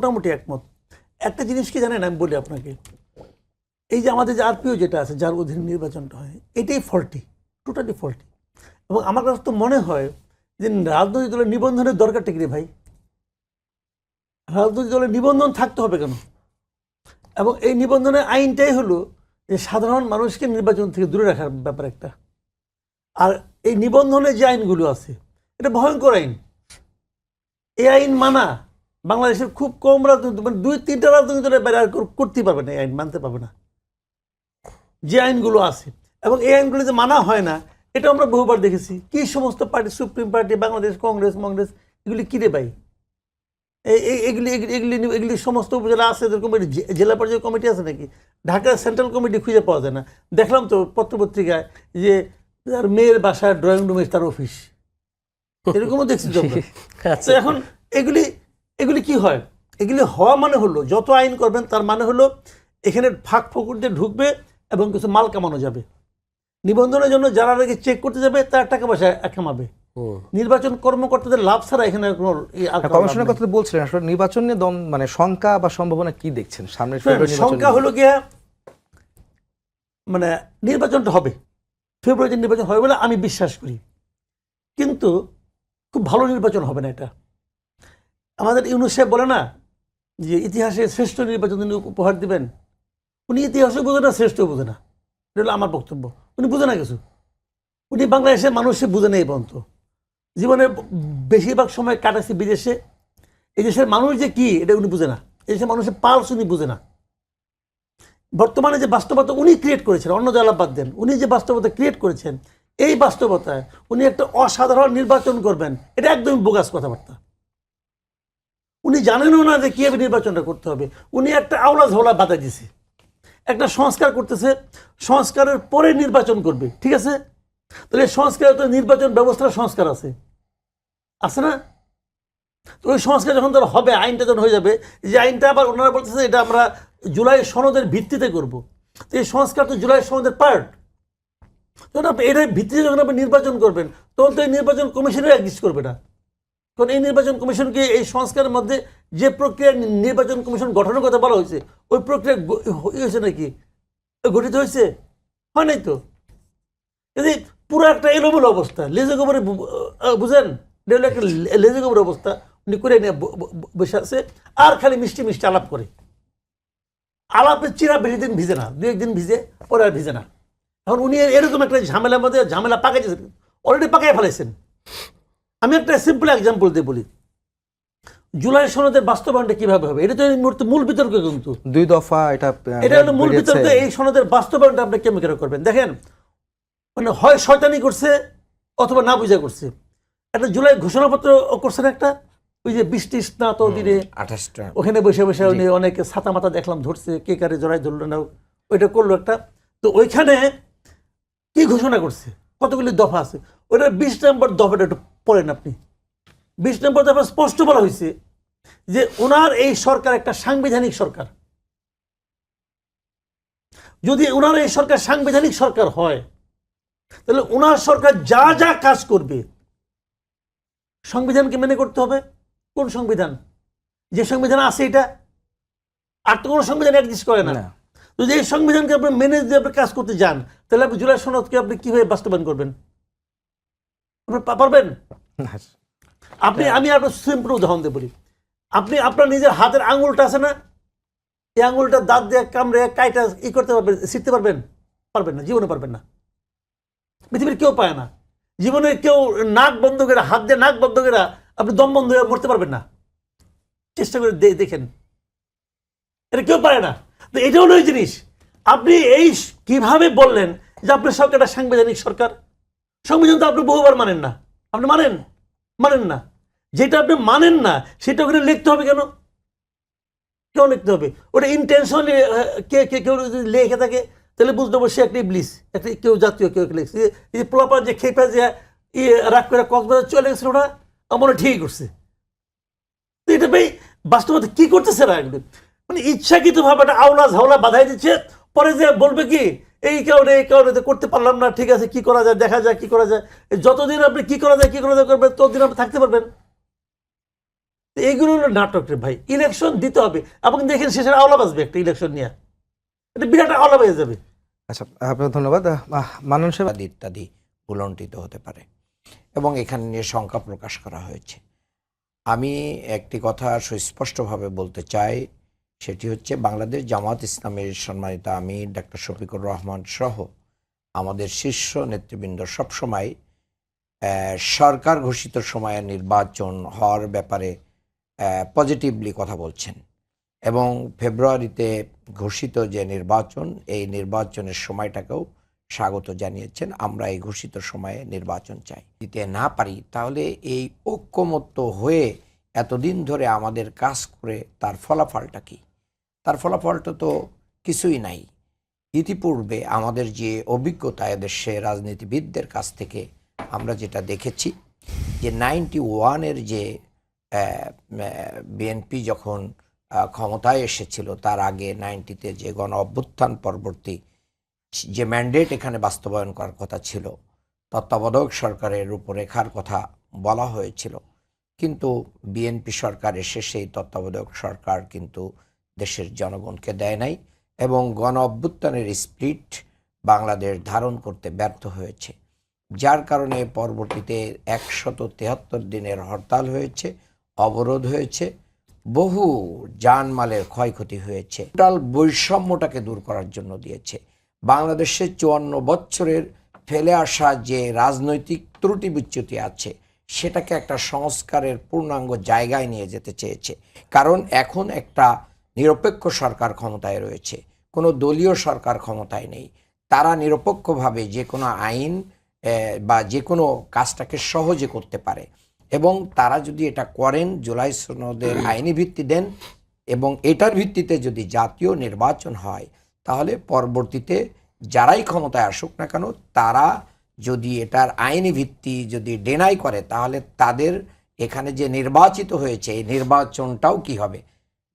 মোটামুটি একমত। একটা জিনিস কি জানেন, আমি বলি আপনাকে, এই যে আমাদের যে আরপিও যেটা আছে, যার অধীনে নির্বাচনটা হয়, এটাই ফল্টি টোটালি ফল্টি এবং আমার কাছে তো মনে হয় যে রাজনৈতিক দলের নিবন্ধনের দরকারটা কি ভাই? রাজনৈতিক দলের নিবন্ধন থাকতে হবে কেন? এবং এই নিবন্ধনের আইনটাই হলো যে সাধারণ মানুষকে নির্বাচন থেকে দূরে রাখার ব্যাপার একটা। আর এই নিবন্ধনের যে আইনগুলো আছে, এটা ভয়ঙ্কর আইন। এই আইন মানা বাংলাদেশের খুব কম রাজনৈতিক মানে দুই তিনটা রাজনৈতিক দলের বাইরে আর কেউ করতেই পারবে না এই আইন মানতে পারবে না। যে আইনগুলো আছে এবং এই আইনগুলো যে মানা হয় না এটা আমরা বহুবার দেখেছি। কি সমস্ত party supreme party Bangladesh Congress মংগ্রেস এগুলি এই এই- এগুলি এগুলি এগুলি সমস্ত উপজেলা আছে এদের কমিটি জেলা পর্যায়ে কমিটি আছে নাকি? ঢাকা সেন্ট্রাল কমিটি খুঁজে পাওয়া যায় না। দেখলাম তো পত্রপত্রিকায় যে তার মেয়ের বাসার ড্রয়িং রুমে তার অফিস এরকমও দেখছি আচ্ছা। তো এখন এগুলি এগুলি কি হয়? এগুলি হওয়া মানে হলো যত আইন করবেন তার মানে হলো এখানে ফাঁক ফকুর দিয়ে ঢুকবে এবং কিছু মাল কামানো যাবে। নিবন্ধনের জন্য যারা আগে চেক করতে যাবে তার টাকা পয়সা কামাবে। নির্বাচন কর্মকর্তাদের লাভ ছাড়া এখানে কোনো আর কমিশনের কথা বলছিলেন আসলে নির্বাচন নিয়ে দম মানে শঙ্কা বা সম্ভাবনা কি দেখছেন? নির্বাচন সংখ্যা হলো গিয়া মানে নির্বাচনটা হবে। ফেব্রুয়ারিতে নির্বাচন হবে বলে আমি বিশ্বাস করি। কিন্তু খুব ভালো নির্বাচন হবে না এটা। আমাদের ইউনুস সাহেব বলে না যে ইতিহাসে শ্রেষ্ঠ নির্বাচন তিনি উপহার দিবেন? উনি ইতিহাসও বোঝে না শ্রেষ্ঠ বোঝে না। এটা হলো আমার বক্তব্য। উনি বুঝে না কিছু। উনি বাংলাদেশের মানুষে বুঝে নেই পর্যন্ত। জীবনে বেশিরভাগ সময় কাটাচ্ছে বিদেশে। এই দেশের মানুষ যে কি, এটা উনি বুঝে না। এই দেশের মানুষের পালস উনি বুঝে না। বর্তমানে যে বাস্তবতা উনি ক্রিয়েট করেছেন, অন্য জেলা বাদ দেন, উনি যে বাস্তবতা ক্রিয়েট করেছেন, এই বাস্তবতায় উনি একটা অসাধারণ নির্বাচন করবেন, এটা একদমই বোগাস কথাবার্তা। উনি জানেনও না যে কীভাবে নির্বাচনটা করতে হবে। উনি একটা আওলা ঝোলা বাধা দিছে। একটা সংস্কার করতেছে, সংস্কারের পরে নির্বাচন করবে, ঠিক আছে? তাহলে সংস্কারে তো নির্বাচন ব্যবস্থার সংস্কার আছে। আছে না? তো ওই সংস্কার যখন তার হবে, আইনটা যখন হয়ে যাবে যে আইনটা আবার ওনারা বলতেছে এটা আমরা জুলাই সনদের ভিত্তিতে করব। তো এই সংস্কার তো জুলাই সনদের পার্ট তখন আপনি এটার ভিত্তিতে যখন আপনি নির্বাচন করবেন, তখন তো এই নির্বাচন কমিশনের এক্সিস্ট করবে না। কারণ এই নির্বাচন কমিশনকে এই সংস্কারের মধ্যে যে প্রক্রিয়া নির্বাচন কমিশন গঠনের কথা বলা হয়েছে, ওই প্রক্রিয়া হয়েছে নাকি? গঠিত হয়েছে? হয় নাই তো? যদি পুরো একটা এলোমেলো অবস্থা, লেজে গোবরে বুঝেন? একটা লেজে গোবর অবস্থা, উনি করে নিয়ে বসে আছে, আর খালি মিষ্টি মিষ্টি আলাপ করে। আলাপে চিরা বেশি দিন ভিজে না দু একদিন ভিজে, পরে আর ভিজে না। এখন উনি এরকম একটা ঝামেলার মধ্যে ঝামেলা পাকাইছেন অলরেডি পাকাই ফেলাইছেন। আমি একটা সিম্পল এক্সাম্পল দিয়ে বলি। জুলাই সনদের বাস্তবায়নটা কীভাবে হবে? এটা তো এই মুহূর্তে মূল বিতর্ক কিন্তু। দুই দফা এটা এটা হলো মূল বিতর্ক এই সনদের বাস্তবায়নটা আপনি কেমন করে করবেন? দেখেন মানে হয় শয়তানি করছে অথবা না বুঝা করছে। একটা জুলাই ঘোষণাপত্র করছেন একটা ওই যে বৃষ্টি স্নাত দিনে আঠাশটা। ওখানে বসে বসে উনি অনেকে ছাতা মাথা দেখলাম ধরছে কে কারে জড়াই ধরলো না ওইটা করল একটা। তো ওইখানে কি ঘোষণা করছে? কতগুলি দফা আছে? ওইটা বিশ নম্বর দফাটা একটু পড়েন আপনি। বিশ নম্বর দফা স্পষ্ট বলা হয়েছে যে ওনার এই সরকার একটা সাংবিধানিক সরকার। যদি ওনার এই সরকার সাংবিধানিক সরকার হয় তাহলে ওনার সরকার যা যা কাজ করবে সংবিধানকে মেনে করতে হবে। কোন সংবিধান? যে সংবিধান আছে এটা আর তো কোনো সংবিধান এক্সিস্ট করে না। না। যদি এই সংবিধানকে আপনি মেনে যদি আপনি কাজ করতে যান তাহলে আপনি জুলাই সনদকে আপনি কীভাবে বাস্তবায়ন করবেন? আপনি পারবেন। আপনি আমি আপনার সিম্পল উদাহরণ দিয়ে বলি। আপনি আপনার নিজের হাতের আঙুলটা আছে না? এই আঙুলটা দাঁত দিয়ে কামড়ে কাইটা ই করতে পারবেন শিখতে পারবেন? পারবেন না জীবনে পারবেন না। পৃথিবীর কেউ পায় না। জীবনে কেউ নাক বন্ধ করে হাত দিয়ে নাক বন্ধ করে আপনি দম বন্ধ হয়ে মরতে পারবেন না। চেষ্টা করে দেখেন। এটা কেউ পারে না। তো এটা হলো ওই জিনিস। আপনি এই কীভাবে বললেন যে আপনার সরকারটা সাংবিধানিক সরকার? সংবিধান তো আপনি বহুবার মানেন না। আপনি মানেন? মানেন না। যেটা আপনি মানেন না, সেটা ওখানে লিখতে হবে কেন? কেউ লিখতে হবে? ওটা ইন্টেনশনালি কে কে, কেউ যদি লেখে থাকে, তাহলে বুঝতে হবে সে একটা ইবলিস, একটা কেউ জাতীয় কেউ লিখছে। এই- এই যে খেপে যে ইয়ে রাগ করে কক্সবাজার চলে গেছিল ওটা আমার ঠিকই করছে। তো এটা ভাই, বাস্তবতা কি করতেছে এরা মানে ইচ্ছাকৃতভাবে একটা আওলা ঝাওলা বাধাই দিচ্ছে, পরে যে বলবে কি এই কারণে এই কারণে তো করতে পারলাম না ঠিক আছে কি করা যায় দেখা যায় কি করা যায়। যতদিন আপনি কি করা যায় কি করা যায় করবেন ততদিন আপনি থাকতে পারবেন। তো এইগুলো হলো নাটক রে ভাই ইলেকশন দিতে হবে। আপনি দেখেন শেষের আওলা বাজবে একটা ইলেকশন নিয়ে। এটা বিরাট আওলা হয়ে যাবে। আচ্ছা আপনার ধন্যবাদ। মানন ইত্যাদি ইত্যাদি হতে পারে। এবং এখানে নিয়ে শঙ্কা প্রকাশ করা হয়েছে। আমি একটি কথা সুস্পষ্টভাবে বলতে চাই সেটি হচ্ছে বাংলাদেশ জামাত ইসলামের সম্মানিত আমি ডাক্তার শফিকুর রহমান সহ আমাদের শীর্ষ নেতৃবৃন্দ সবসময় সরকার ঘোষিত সময়ে নির্বাচন হওয়ার ব্যাপারে পজিটিভলি কথা বলছেন। এবং ফেব্রুয়ারিতে ঘোষিত যে নির্বাচন, এই নির্বাচনের সময়টাকেও স্বাগত জানিয়েছেন। আমরা এই ঘোষিত সময়ে নির্বাচন চাই। দিতে না পারি, তাহলে এই ঐক্যমত্য হয়ে এতদিন ধরে আমাদের কাজ করে তার ফলাফলটা কি? তার ফলাফলটা তো কিছুই নাই। ইতিপূর্বে আমাদের যে অভিজ্ঞতা এদেশে রাজনীতিবিদদের কাছ থেকে আমরা যেটা দেখেছি, যে নাইনটি ওয়ানের যে বিএনপি যখন ক্ষমতায় এসেছিল, তার আগে নাইনটিতে যে গণ অভ্যুত্থান পরবর্তী যে ম্যান্ডেট এখানে বাস্তবায়ন করার কথা ছিল, তত্ত্বাবধায়ক সরকারের রূপরেখার কথা বলা হয়েছিল। কিন্তু বিএনপি সরকার এসে সেই তত্ত্বাবধায়ক সরকার কিন্তু দেশের জনগণকে দেয় নাই এবং গণ অভ্যুত্থানের স্প্রিট বাংলাদেশ ধারণ করতে ব্যর্থ হয়েছে, যার কারণে পরবর্তীতে একশত তেহাত্তর দিনের হরতাল হয়েছে, অবরোধ হয়েছে, বহু জানমালের ক্ষয়ক্ষতি হয়েছে। টোটাল বৈষম্যটাকে দূর করার জন্য দিয়েছে। বাংলাদেশে চুয়ান্ন বছরের ফেলে আসা যে রাজনৈতিক ত্রুটি বিচ্যুতি আছে, সেটাকে একটা সংস্কারের পূর্ণাঙ্গ জায়গায় নিয়ে যেতে চেয়েছে। কারণ এখন একটা নিরপেক্ষ সরকার ক্ষমতায় রয়েছে কোনো দলীয় সরকার ক্ষমতায় নেই। তারা নিরপেক্ষভাবে যে কোনো আইন বা যে কোনো কাজটাকে সহজে করতে পারে এবং তারা যদি এটা করেন জুলাই সনদের আইনি ভিত্তি দেন এবং এটার ভিত্তিতে যদি জাতীয় নির্বাচন হয় তাহলে পরবর্তীতে যারাই ক্ষমতায় আসুক না কেন তারা যদি এটার আইনি ভিত্তি যদি ডেনাই করে তাহলে তাদের এখানে যে নির্বাচিত হয়েছে এই নির্বাচনটাও কি হবে?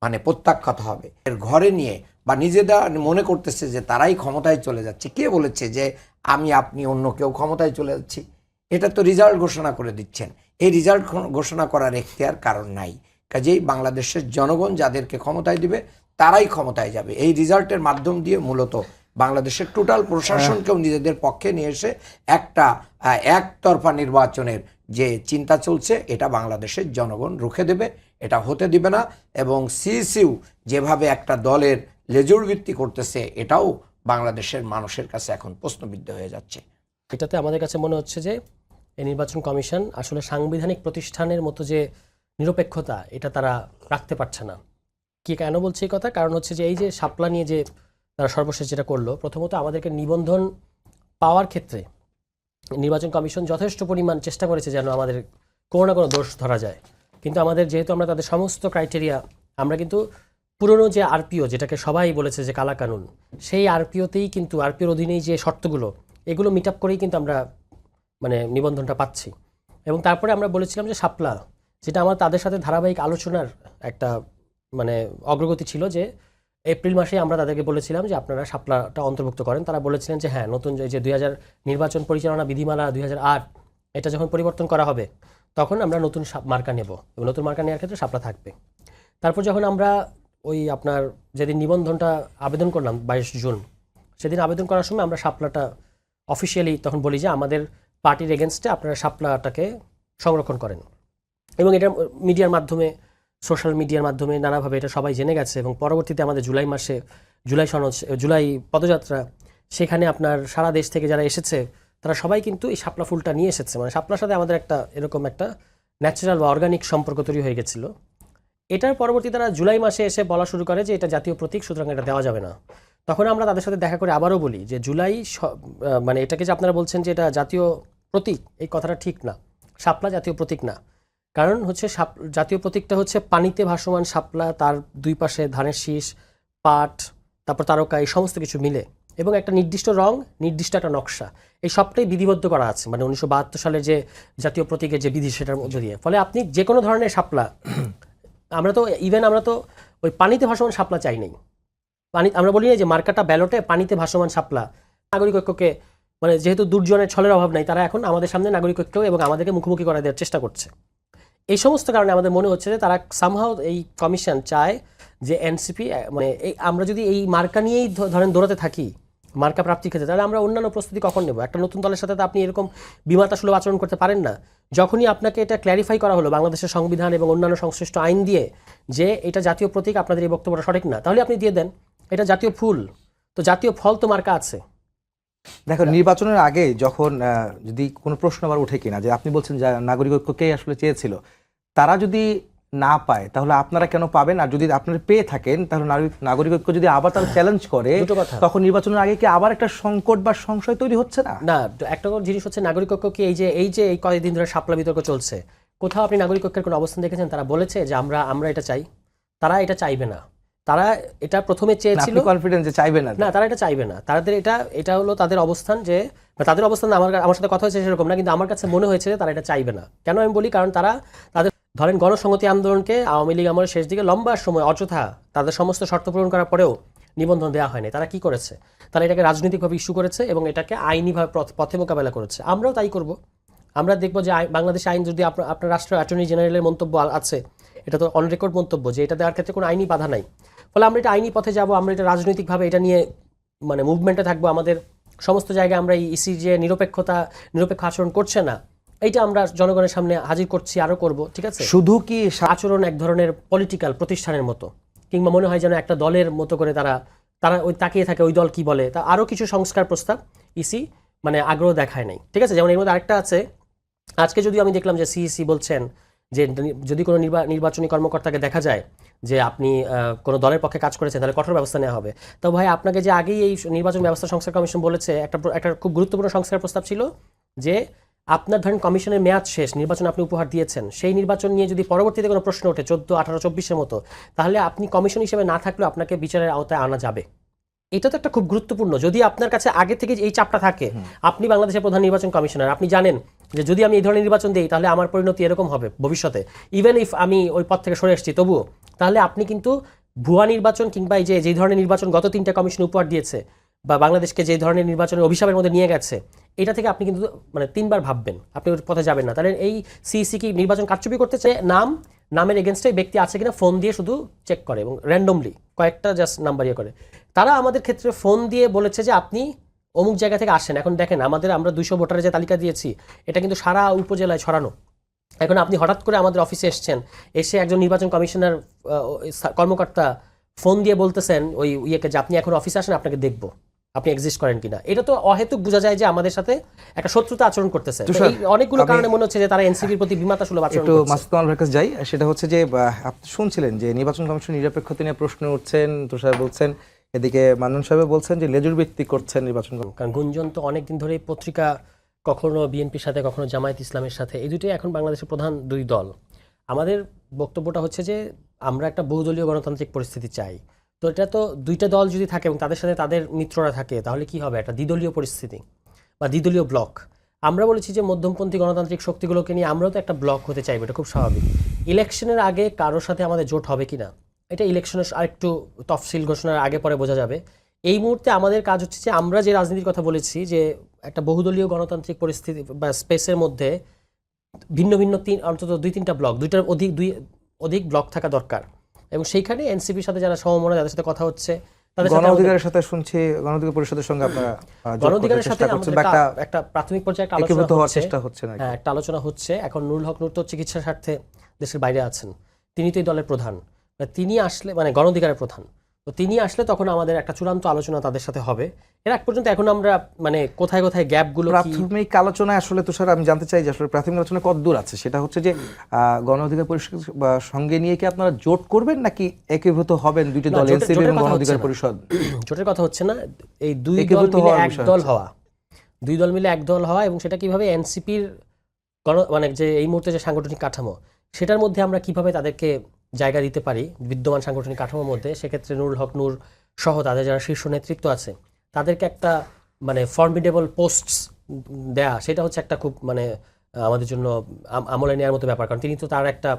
মানে প্রত্যাখ্যাত হবে। এর ঘরে নিয়ে বা নিজেরা মনে করতেছে যে তারাই ক্ষমতায় চলে যাচ্ছে। কে বলেছে যে আমি, আপনি অন্য কেউ ক্ষমতায় চলে যাচ্ছি? এটা তো রেজাল্ট ঘোষণা করে দিচ্ছেন। এই রেজাল্ট ঘোষণা করার এখতিয়ার কারণ নাই। কাজেই বাংলাদেশের জনগণ যাদেরকে ক্ষমতায় দিবে, তারাই ক্ষমতায় যাবে। এই রেজাল্টের মাধ্যম দিয়ে মূলত বাংলাদেশের টোটাল প্রশাসনকেও নিজেদের পক্ষে নিয়ে এসে একটা একতরফা নির্বাচনের যে চিন্তা চলছে, এটা বাংলাদেশের জনগণ রুখে দেবে। এটা হতে দিবে না এবং সিসিউ যেভাবে একটা দলের লেজুর ভিত্তি করতেছে, এটাও বাংলাদেশের মানুষের কাছে এখন প্রশ্নবিদ্ধ হয়ে যাচ্ছে। এটাতে আমাদের কাছে মনে হচ্ছে যে এই নির্বাচন কমিশন আসলে সাংবিধানিক প্রতিষ্ঠানের মতো যে নিরপেক্ষতা, এটা তারা রাখতে পারছে না। কি কেন বলছি এই কথা? কারণ হচ্ছে যে এই যে শাপলা নিয়ে যে তারা সর্বশেষ যেটা করল, প্রথমত আমাদেরকে নিবন্ধন পাওয়ার ক্ষেত্রে নির্বাচন কমিশন যথেষ্ট পরিমাণ চেষ্টা করেছে যেন আমাদের কোনো না কোনো দোষ ধরা যায়। কিন্তু আমাদের যেহেতু আমরা তাদের সমস্ত ক্রাইটেরিয়া আমরা কিন্তু পুরনো যে আরপিও যেটাকে সবাই বলেছে যে কালা কানুন, সেই আরপিওতেই কিন্তু আরপিওর অধীনেই যে শর্তগুলো, এগুলো মিট আপ করেই কিন্তু আমরা মানে নিবন্ধনটা পাচ্ছি। এবং তারপরে আমরা বলেছিলাম যে সাপলা, যেটা আমার তাদের সাথে ধারাবাহিক আলোচনার একটা মানে অগ্রগতি ছিল যে এপ্রিল মাসে আমরা তাদেরকে বলেছিলাম যে আপনারা সাপলাটা অন্তর্ভুক্ত করেন। তারা বলেছিলেন যে হ্যাঁ নতুন যে- দুই হাজার নির্বাচন পরিচালনা বিধিমালা দুই হাজার আট, এটা যখন পরিবর্তন করা হবে তখন আমরা নতুন মার্কা নেব এবং নতুন মার্কা নেওয়ার ক্ষেত্রে শাপলা থাকবে। তারপর যখন আমরা ওই আপনার যেদিন নিবন্ধনটা আবেদন করলাম বাইশ জুন, সেদিন আবেদন করার সময় আমরা সাপলাটা অফিসিয়ালি তখন বলি যে আমাদের পার্টির এগেনস্টে আপনারা সাপলাটাকে সংরক্ষণ করেন। এবং এটা মিডিয়ার মাধ্যমে সোশ্যাল মিডিয়ার মাধ্যমে নানাভাবে এটা সবাই জেনে গেছে এবং পরবর্তীতে আমাদের জুলাই মাসে, জুলাই সনদ, জুলাই পদযাত্রা, সেখানে আপনার সারা দেশ থেকে যারা এসেছে তারা সবাই কিন্তু এই শাপলা ফুলটা নিয়ে এসেছে। মানে শাপলার সাথে আমাদের একটা এরকম একটা ন্যাচারাল বা অর্গানিক সম্পর্ক তৈরি হয়ে গেছিল। এটার পরবর্তী তারা জুলাই মাসে এসে বলা শুরু করে যে এটা জাতীয় প্রতীক, সুতরাং এটা দেওয়া যাবে না। তখন আমরা তাদের সাথে দেখা করে আবারও বলি যে জুলাই মানে এটাকে যে আপনারা বলছেন যে এটা জাতীয় প্রতীক, এই কথাটা ঠিক না। শাপলা জাতীয় প্রতীক না। কারণ হচ্ছে সাপ জাতীয় প্রতীকটা হচ্ছে পানিতে ভাসমান শাপলা, তার দুই পাশে ধানের শীষ, পাট, তারপর তারকা, এই সমস্ত কিছু মিলে। এবং একটা নির্দিষ্ট রং, নির্দিষ্ট একটা নকশা। এই সবটাই বিধিবদ্ধ করা আছে। মানে উনিশশো সালের যে জাতীয় প্রতীকের যে বিধি সেটার মধ্যে দিয়ে। ফলে আপনি যে কোনো ধরনের শাপলা, আমরা তো ইভেন আমরা তো ওই পানিতে ভাসমান শাপলা চাই নাই। পানি, আমরা বলি না যে মার্কাটা ব্যালটে পানিতে ভাসমান শাপলা। নাগরিক ঐক্যকে মানে যেহেতু দুর্জনের ছলের অভাব নাই, তারা এখন আমাদের সামনে নাগরিক ঐক্য এবং আমাদেরকে মুখোমুখি করা দেওয়ার চেষ্টা করছে। এই সমস্ত কারণে আমাদের মনে হচ্ছে যে তারা সামহাও এই কমিশন চায় যে এনসিপি মানে এই, আমরা যদি এই মার্কা নিয়েই ধরেন দৌড়াতে থাকি মার্কা প্রাপ্তির ক্ষেত্রে, তাহলে আমরা অন্যান্য প্রস্তুতি কখন নেব? একটা নতুন দলের সাথে তো আপনি এরকম বিমাতা সুলভ আচরণ করতে পারেন না। যখনই আপনাকে এটা ক্ল্যারিফাই করা হলো বাংলাদেশের সংবিধান এবং অন্যান্য সংশ্লিষ্ট আইন দিয়ে যে এটা জাতীয় প্রতীক আপনাদের এই বক্তব্যটা সঠিক না, তাহলে আপনি দিয়ে দেন। এটা জাতীয় ফুল। তো জাতীয় ফল তো মার্কা আছে। দেখো, নির্বাচনের আগে যখন যদি কোনো প্রশ্ন আবার উঠে কিনা, যে আপনি বলছেন যে নাগরিক আসলে চেয়েছিল, তারা যদি না পায় তাহলে আপনারা কেন পাবেন? আর যদি আপনারা পেয়ে থাকেন তাহলে নাগরিক- ঐক্য যদি আবার তারা চ্যালেঞ্জ করে তখন নির্বাচনের আগে কি আবার একটা সংকট বা সংশয় তৈরি হচ্ছে না? না একটা জিনিস হচ্ছে নাগরিক ঐক্য কি এই যে এই যে এই কয়েকদিন ধরে শাপলা বিতর্ক চলছে কোথাও আপনি নাগরিক ঐক্যের কোনো অবস্থান দেখেছেন? তারা বলেছে যে আমরা আমরা এটা চাই। তারা এটা চাইবে না। তারা এটা প্রথমে চেয়েছিল কনফিডেন্স যে চাইবেন না। না তারা এটা চাইবে না। তাদের এটা এটা হলো তাদের অবস্থান যে তাদের অবস্থান আমার আমার সাথে কথা হয়েছে সেরকম না কিন্তু আমার কাছে মনে হয়েছে যে তারা এটা চাইবে না। কেন আমি বলি? কারণ তারা তাদের ধরেন গণসংহতি আন্দোলনকে আওয়ামী লীগ আমলের শেষ দিকে লম্বা সময়, অযথা তাদের সমস্ত শর্ত পূরণ করার পরেও নিবন্ধন দেওয়া হয়নি। তারা কি করেছে? তারা এটাকে রাজনৈতিকভাবে ইস্যু করেছে এবং এটাকে আইনিভাবে পথ- মোকাবেলা করেছে। আমরাও তাই করব। আমরা দেখব যে বাংলাদেশ আইন যদি আপনার রাষ্ট্রের অ্যাটর্নি জেনারেলের মন্তব্য আছে, এটা তো অন রেকর্ড মন্তব্য যে এটা দেওয়ার ক্ষেত্রে কোনো আইনি বাধা নাই। ফলে আমরা এটা আইনি পথে যাব, আমরা এটা রাজনৈতিকভাবে এটা নিয়ে মানে মুভমেন্টে থাকব। আমাদের সমস্ত জায়গায় আমরা এই ইসি যে নিরপেক্ষতা, নিরপেক্ষ আচরণ করছে না। এইটা আমরা জনগণের সামনে হাজির করছি আরও করব ঠিক আছে? শুধু কি আচরণ এক ধরনের পলিটিক্যাল প্রতিষ্ঠানের মতো কিংবা মনে হয় যেন একটা দলের মতো করে তারা তারা ওই তাকিয়ে থাকে ওই দল কি বলে। তা আরও কিছু সংস্কার প্রস্তাব ইসি মানে আগ্রহ দেখায় নাই ঠিক আছে? যেমন এর মধ্যে আরেকটা আছে আজকে যদি আমি দেখলাম যে সিইসি বলছেন যে যদি কোনো নির্বা- নির্বাচনী কর্মকর্তাকে দেখা যায় যে আপনি কোনো দলের পক্ষে কাজ করেছেন তাহলে কঠোর ব্যবস্থা নেওয়া হবে। তো ভাই আপনাকে যে আগেই এই নির্বাচন ব্যবস্থা সংস্কার কমিশন বলেছে একটা একটা খুব গুরুত্বপূর্ণ সংস্কার প্রস্তাব ছিল যে আপনার ধরেন কমিশনের মেয়াদ শেষ নির্বাচন আপনি উপহার দিয়েছেন সেই নির্বাচন নিয়ে যদি পরবর্তীতে কোনো প্রশ্ন ওঠে চোদ্দ আঠারো চব্বিশের মতো তাহলে আপনি কমিশন হিসেবে না থাকলেও আপনাকে বিচারের আওতায় আনা যাবে। এটা তো একটা খুব গুরুত্বপূর্ণ। যদি আপনার কাছে আগে থেকে এই চাপটা থাকে আপনি বাংলাদেশের প্রধান নির্বাচন কমিশনার আপনি জানেন যে যদি আমি এই ধরনের নির্বাচন দিই তাহলে আমার পরিণতি এরকম হবে ভবিষ্যতে। ইভেন ইফ আমি ওই পথ থেকে সরে এসেছি তবুও তাহলে আপনি কিন্তু ভুয়া নির্বাচন কিংবা এই যে যেই ধরনের নির্বাচন গত তিনটা কমিশন উপহার দিয়েছে বা বাংলাদেশকে যে ধরনের নির্বাচনের অভিশাপের মধ্যে নিয়ে গেছে, এটা থেকে আপনি কিন্তু মানে তিনবার ভাববেন। আপনি ওর পথে যাবেন না। তাহলে এই সিইসি কি নির্বাচন কারচুপি করতে চায়? নাম, নামের এগেনস্টে ব্যক্তি আছে কিনা ফোন দিয়ে শুধু চেক করে এবং র্যান্ডমলি কয়েকটা জাস্ট নাম্বার ইয়ে করে। তারা আমাদের ক্ষেত্রে ফোন দিয়ে বলেছে যে আপনি অমুক জায়গা থেকে আসেন। এখন দেখেন আমাদের আমরা দুশো ভোটারের যে তালিকা দিয়েছি, এটা কিন্তু সারা উপজেলায় ছড়ানো। এখন আপনি হঠাৎ করে আমাদের অফিসে এসছেন, এসে একজন নির্বাচন কমিশনার কর্মকর্তা ফোন দিয়ে বলতেছেন ওই ইয়েকে যে আপনি এখন অফিসে আসেন, আপনাকে দেখব। আপনি এক্সিস্ট করেন কিনা। এটা তো অহেতুক বোঝা যায় যে আমাদের সাথে একটা শত্রুতা আচরণ করতেছে। অনেকগুলো কারণে মনে হচ্ছে যে তারা এনসিপির প্রতি বিমাতা সুলভ আচরণ একটু মাসুদ কামাল ভাইয়ের কাছে যাই সেটা হচ্ছে যে আপনি শুনছিলেন যে নির্বাচন কমিশন নিরপেক্ষতা নিয়ে প্রশ্ন উঠছেন তুষার বলছেন এদিকে মান্নান সাহেব বলছেন যে লেজুর ব্যক্তি করছেন নির্বাচন কারণ গুঞ্জন তো অনেকদিন ধরেই পত্রিকা কখনো বিএনপির সাথে কখনো জামায়াত ইসলামের সাথে এই দুটোই এখন বাংলাদেশের প্রধান দুই দল। আমাদের বক্তব্যটা হচ্ছে যে আমরা একটা বহুদলীয় গণতান্ত্রিক পরিস্থিতি চাই। তো এটা তো দুইটা দল যদি থাকে এবং তাদের সাথে তাদের মিত্ররা থাকে, তাহলে কি হবে? একটা দ্বিদলীয় পরিস্থিতি বা দ্বিদলীয় ব্লক। আমরা বলেছি যে মধ্যমপন্থী গণতান্ত্রিক শক্তিগুলোকে নিয়ে আমরাও তো একটা ব্লক হতে চাইব, এটা খুব স্বাভাবিক। ইলেকশনের আগে কারোর সাথে আমাদের জোট হবে কিনা? এটা ইলেকশনের আরেকটু তফসিল ঘোষণার আগে পরে বোঝা যাবে। এই মুহূর্তে আমাদের কাজ হচ্ছে যে আমরা যে রাজনীতির কথা বলেছি, যে একটা বহুদলীয় গণতান্ত্রিক পরিস্থিতি বা স্পেসের মধ্যে ভিন্ন ভিন্ন তিন, অন্তত দুই তিনটা ব্লক, দুইটার অধিক, দুই অধিক ব্লক থাকা দরকার। এবং সেইখানে এনসিপির সাথে যারা সমমনা যাদের সাথে কথা হচ্ছে গণঅধিকারের সাথে শুনছি গণ অধিকার পরিষদের সঙ্গে আপনারা গণঅধিকারের গণ অধিকারের সাথে একটা একটা প্রাথমিক পর্যায়ে একটা আলোচনা হওয়ার চেষ্টা হচ্ছে নাকি? হ্যাঁ একটা আলোচনা হচ্ছে। এখন নুরুল হক নুর তো চিকিৎসার স্বার্থে দেশের বাইরে আছেন। তিনি তো এই দলের প্রধান। তিনি আসলে মানে গণ অধিকারের প্রধান। তো তিনি আসলে তখন আমাদের একটা চূড়ান্ত আলোচনা তাদের সাথে হবে। এর আগ পর্যন্ত এখন আমরা মানে কোথায় কোথায় গ্যাপগুলো প্রাথমিক আলোচনায় আসলে তুষার আমি জানতে চাই যে আসলে প্রাথমিক আলোচনা কত দূর আছে? সেটা হচ্ছে যে গণ অধিকার পরিষদ বা সঙ্গে নিয়ে কি আপনারা জোট করবেন নাকি একীভূত হবেন দুইটি দল এনসিপি এবং গণ অধিকার পরিষদ? জোটের কথা হচ্ছে না এই দুই দল মিলে এক দল হওয়া। দুই দল মিলে এক দল হওয়া এবং সেটা কীভাবে এনসিপির গণ মানে যে এই মুহূর্তে যে সাংগঠনিক কাঠামো সেটার মধ্যে আমরা কীভাবে তাদেরকে জায়গা দিতে পারি বিদ্যমান সাংগঠনিক কাঠামোর মধ্যে, সেক্ষেত্রে নুরুল হক, নূর সহ তাদের যারা শীর্ষ নেতৃত্ব আছে, তাদেরকে একটা মানে ফর্মিডেবল পোস্ট দেয়া, সেটা হচ্ছে একটা খুব মানে আমাদের জন্য আমলে নেওয়ার মতো ব্যাপার। কারণ তিনি তো তার একটা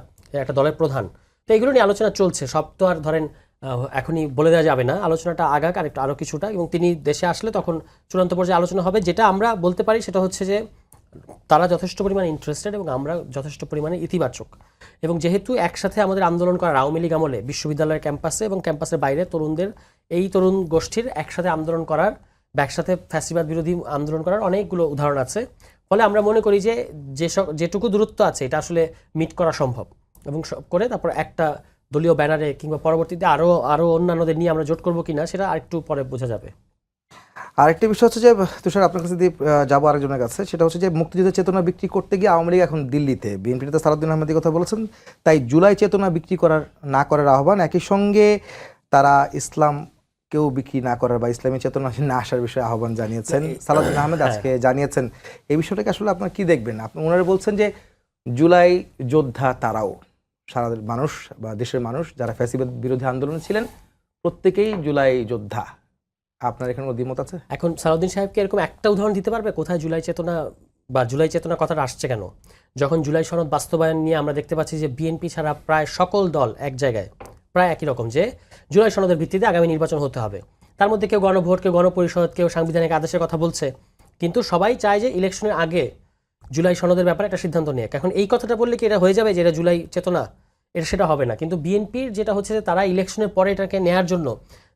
একটা দলের প্রধান। তো এগুলো নিয়ে আলোচনা চলছে। সব তো আর ধরেন এখনই বলে দেওয়া যাবে না। আলোচনাটা আগাক আরেকটু আরও কিছুটা। এবং তিনি দেশে আসলে তখন চূড়ান্ত পর্যায়ে আলোচনা হবে। যেটা আমরা বলতে পারি সেটা হচ্ছে যে তারা যথেষ্ট পরিমাণে ইন্টারেস্টেড এবং আমরা যথেষ্ট পরিমাণে ইতিবাচক। এবং যেহেতু একসাথে আমাদের আন্দোলন করার আওয়ামী লীগ আমলে বিশ্ববিদ্যালয়ের ক্যাম্পাসে এবং ক্যাম্পাসের বাইরে তরুণদের, এই তরুণ গোষ্ঠীর একসাথে আন্দোলন করার একসাথে ফ্যাসিবাদ বিরোধী আন্দোলন করার অনেকগুলো উদাহরণ আছে। ফলে আমরা মনে করি যে যেসব, যেটুকু দূরত্ব আছে এটা আসলে মিট করা সম্ভব। এবং সব করে তারপর একটা দলীয় ব্যানারে কিংবা পরবর্তীতে আরও আরও অন্যান্যদের নিয়ে আমরা জোট করব কিনা সেটা আরেকটু পরে বোঝা যাবে। আরেকটি বিষয় হচ্ছে যে তুষার আপনার কাছে দিয়ে যাব আরেকজনের কাছে। সেটা হচ্ছে যে মুক্তিযুদ্ধের চেতনা বিক্রি করতে গিয়ে আওয়ামী লীগ এখন দিল্লিতে। বিএনপিতে তো সারাদ্দিন আহমেদি কথা বলেছেন। তাই জুলাই চেতনা বিক্রি করার না করার আহ্বান। একই সঙ্গে তারা ইসলাম কেউ বিক্রি না করার বা ইসলামী চেতনা না আসার বিষয়ে আহ্বান জানিয়েছেন। সালাউদ্দিন আহমেদ আজকে জানিয়েছেন। এই বিষয়টাকে আসলে আপনার কি দেখবেন? আপনি ওনারা বলছেন যে জুলাই যোদ্ধা তারাও সারা মানুষ বা দেশের মানুষ যারা ফ্যাসিবাদ বিরোধী আন্দোলনে ছিলেন প্রত্যেকেই জুলাই যোদ্ধা। আপনার এখানে অধিমত আছে? এখন সালাউদ্দিন সাহেবকে এরকম একটা উদাহরণ দিতে পারবে? কোথায় জুলাই চেতনা বা জুলাই চেতনা কথাটা আসছে কেন? যখন জুলাই সনদ বাস্তবায়ন নিয়ে আমরা দেখতে পাচ্ছি যে বিএনপি ছাড়া প্রায় সকল দল এক জায়গায়, প্রায় একই রকম যে জুলাই সনদের ভিত্তিতে আগামী নির্বাচন হতে হবে। তার মধ্যে কেউ গণভোট, কেউ গণপরিষদ, কেউ সাংবিধানিক আদেশের কথা বলছে। কিন্তু সবাই চায় যে ইলেকশনের আগে জুলাই সনদের ব্যাপারে একটা সিদ্ধান্ত নিয়ে। এখন এই কথাটা বললে কি এটা হয়ে যাবে যে এটা জুলাই চেতনা? এটা সেটা হবে না। কিন্তু বিএনপির যেটা হচ্ছে যে তারা ইলেকশনের পরে এটাকে নেয়ার জন্য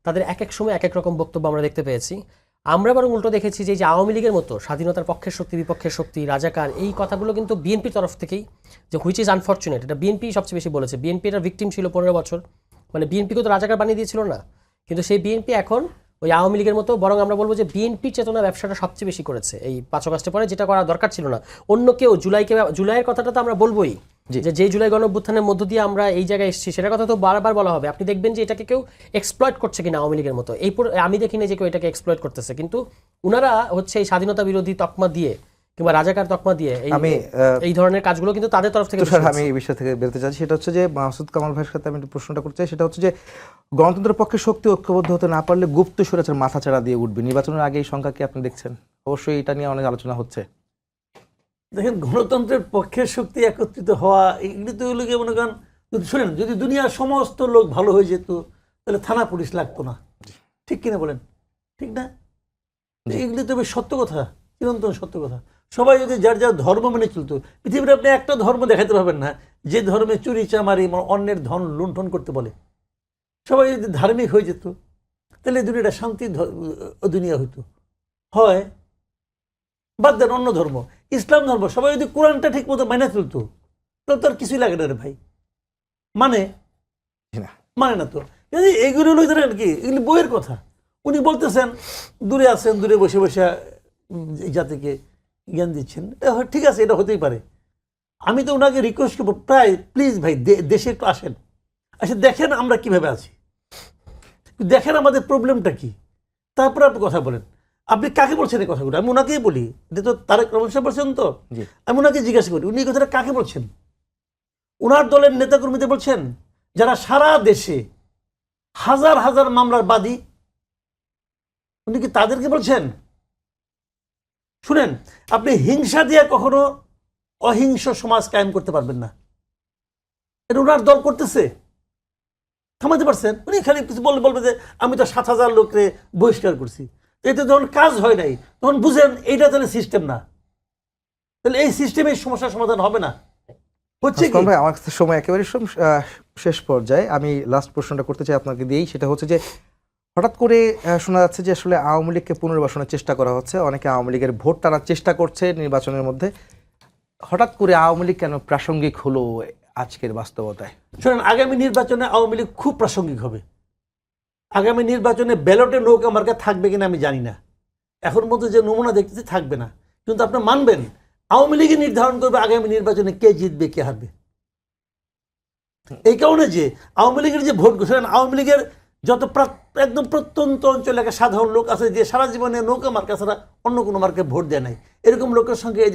তাদের এক এক সময় এক এক রকম বক্তব্য আমরা দেখতে পেয়েছি। আমরা বরং উল্টো দেখেছি যে আওয়ামী লীগের মতো স্বাধীনতার পক্ষের শক্তি, বিপক্ষের শক্তি, রাজাকার, এই কথাগুলো কিন্তু বিএনপির তরফ থেকেই, যে হুইচ ইজ আনফর্চুনেট এটা বিএনপি সবচেয়ে বেশি বলেছে। বিএনপি এটা ভিকটিম ছিল পনেরো বছর। মানে বিএনপিকে তো রাজাকার বানিয়ে দিয়েছিল না। কিন্তু সেই বিএনপি এখন ওই আওয়ামী লীগের মতো, বরং আমরা বলব যে বিএনপির চেতনা ব্যবসাটা সবচেয়ে বেশি করেছে। এই পাঁচ আগস্টের পরে যেটা করা দরকার ছিল না। অন্য কেউ, জুলাইকে, জুলাইয়ের কথাটা তো আমরা বলবোই। যে যে জুলাই গণ অভ্যুত্থানের মধ্য দিয়ে আমরা এই জায়গায় এসেছি সেটার কথা তো বারবার বলা হবে। আপনি দেখবেন যে এটাকে কেউ এক্সপ্লয়েট করছে কিনা আওয়ামী লীগের মতো। এই আমি দেখিনি যে কেউ এটাকে এক্সপ্লয়েট করতেছে। কিন্তু উনারা হচ্ছে এই স্বাধীনতা বিরোধী তকমা দিয়ে কিংবা রাজাকার তকমা দিয়ে এই আমি, এই ধরনের কাজগুলো কিন্তু তাদের তরফ থেকে আমি এই বিষয় থেকে বেরোতে চাচ্ছি। সেটা হচ্ছে যে মাসুদ কামাল ভাইয়ের সাথে আমি একটু প্রশ্নটা করতে চাই। সেটা হচ্ছে যে গণতন্ত্রের পক্ষে শক্তি ঐক্যবদ্ধ হতে না পারলে গুপ্ত সুরাচার মাথাচাড়া দিয়ে উঠবে। নির্বাচনের আগে এই সংখ্যা কি আপনি দেখছেন? অবশ্যই এটা নিয়ে অনেক আলোচনা হচ্ছে। দেখেন গণতন্ত্রের পক্ষের শক্তি একত্রিত হওয়া এগুলি তো গিয়ে মনে করেন যদি শুনেন যদি দুনিয়ার সমস্ত লোক ভালো হয়ে যেত তাহলে থানা পুলিশ লাগতো না। ঠিক কিনা বলেন? ঠিক না? এগুলি তো বেশ সত্য কথা চিরন্তন সত্য কথা। সবাই যদি যার যার ধর্ম মেনে চলতো পৃথিবীর আপনি একটা ধর্ম দেখাতে পারবেন না যে ধর্মে চুরি চামারি অন্যের ধন লুণ্ঠন করতে বলে। সবাই যদি ধার্মিক হয়ে যেত তাহলে দুনিয়াটা শান্তি দুনিয়া হইতো। হয় বাদ দেন অন্য ধর্ম। ইসলাম ধর্ম সবাই যদি কোরআনটা ঠিক মতো মেনে চলতো তাহলে তো আর কিছুই লাগে না রে ভাই। মানে। মানে না তো। এই এইগুলো হলো ধরেন কি এগুলি বইয়ের কথা। উনি বলতেছেন দূরে আছেন দূরে বসে বসে এই জাতিকে জ্ঞান দিচ্ছেন। ঠিক আছে এটা হতেই পারে। আমি তো ওনাকে রিকোয়েস্ট করব প্রায় প্লিজ ভাই দেশে একটু আসেন। আসে দেখেন আমরা কীভাবে আছি। দেখেন আমাদের প্রবলেমটা কি। তারপরে আপনি কথা বলেন। আপনি কাকে বলছেন এই কথাগুলো? আমি ওনাকেই বলি। এটা তো তারেক রহমান সাহেব বলছেন তো। আমি ওনাকে জিজ্ঞাসা করি উনি এই কথাটা কাকে বলছেন? ওনার দলের নেতাকর্মীদের বলছেন যারা সারা দেশে হাজার হাজার মামলার বাদী উনি কি তাদেরকে বলছেন? শুনেন আপনি হিংসা দিয়ে কখনো অহিংস সমাজ কায়েম করতে পারবেন না। এটা ওনার দল করতেছে। থামাতে পারছেন? উনি খালি কিছু বললে বলবে যে আমি তো সাত হাজার লোকরে বহিষ্কার করছি। এতে যখন কাজ হয় নাই তখন বুঝেন এইটা তাহলে সিস্টেম না। তাহলে এই সিস্টেমের সমস্যার সমাধান হবে না। হচ্ছে কি? ভাই আমার কাছে সময় একেবারে শেষ পর্যায়ে। আমি লাস্ট প্রশ্নটা করতে চাই আপনাকে দিয়েই সেটা হচ্ছে যে হঠাৎ করে শোনা যাচ্ছে যে আসলে আওয়ামী লীগকে পুনর্বাসনের চেষ্টা করা হচ্ছে। অনেকে আওয়ামী লীগের ভোট টানার চেষ্টা করছে নির্বাচনের মধ্যে। হঠাৎ করে আওয়ামী লীগ কেন প্রাসঙ্গিক হলো আজকের বাস্তবতায়? শোনেন আগামী নির্বাচনে আওয়ামী লীগ খুব প্রাসঙ্গিক হবে। আগামী নির্বাচনে ব্যালটে নৌকা মার্কা থাকবে কিনা আমি জানি না। এখন মতো যে নমুনা দেখতেছি থাকবে না। কিন্তু আপনি মানবেন, আওয়ামী লীগই নির্ধারণ করবে আগামী নির্বাচনে কে জিতবে, কে হারবে। এই কারণে যে আওয়ামী লীগের যে ভোট ঘোষণা, আওয়ামী লীগের যত একদম প্রত্যন্ত অঞ্চলে একটা সাধারণ লোক আছে যে সারা জীবনে নৌকা মার্কা ছাড়া অন্য কোনো মার্কে ভোট দেয় নাই। এরকম লোকের সঙ্গে এই